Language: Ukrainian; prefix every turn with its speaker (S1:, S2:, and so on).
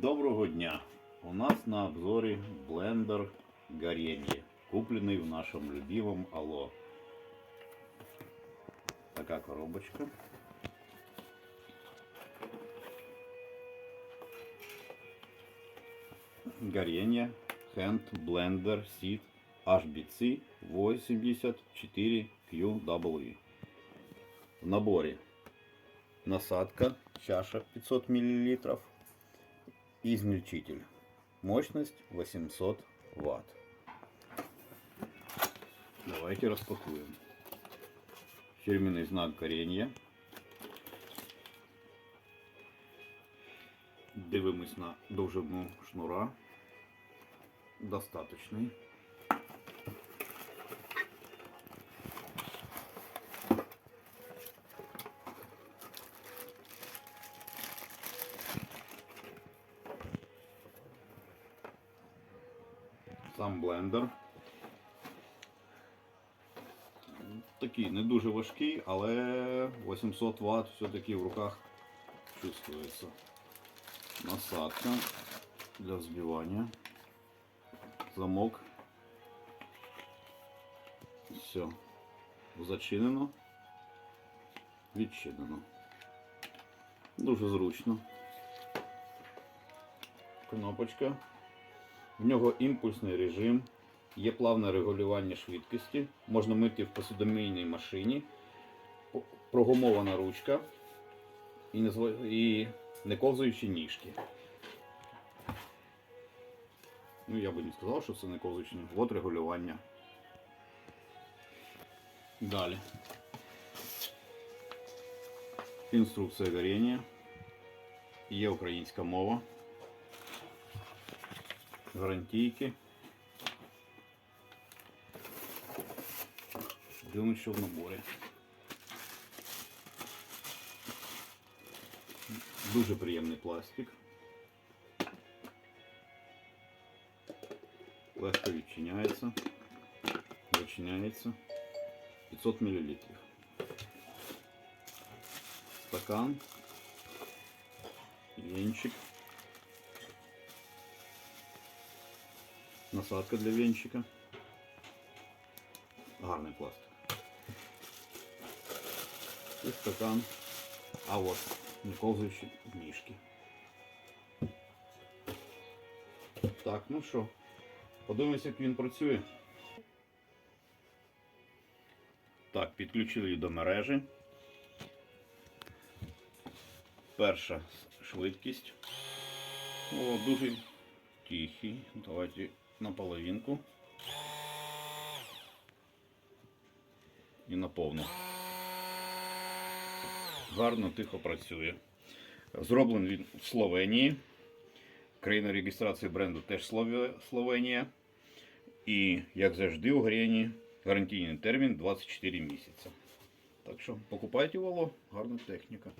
S1: Доброго дня! У нас на обзоре блендер Горенье, купленный в нашем любимом Алло. Такая коробочка. Горенье Hand Blender Seed HBC 84QW. В наборе насадка, чаша 500 мл, измельчитель. Мощность 800 Вт. Давайте распакуем. Фирменный знак коренья. Дивимось на довжину шнура. Достаточний. Сам блендер. Такий не дуже важкий, але 800 Вт все-таки в руках чувствується. Насадка для взбивання. Замок. Все. Зачинено. Відчинено. Дуже зручно. Кнопочка. В нього імпульсний режим, є плавне регулювання швидкості, можна мити в посудомийній машині, прогумована ручка і не, ковзаючі ніжки. Ну, я би не сказав, що це не ковзаючі ніжки. От регулювання. Далі. Інструкція горіння. Є українська мова. гарантійки. Дивимося, що в наборі. Дуже приємний пластик. Легко відчиняється. Зачиняється. 500 мл. Стакан. Венчик. Насадка для венчика. Гарний пластик. І стакан. А от не ковзаючі ніжки. Так, ну що, подивимося, як він працює. Так, підключили до мережі. Перша швидкість. О, дуже тихий. Давайте на половинку. І на повну. Гарно, тихо працює. Зроблений він в Словенії. Країна реєстрації бренду теж Словенія. І, як завжди, у Грені гарантійний термін 24 місяці. Так що покупайте вало, гарна техніка.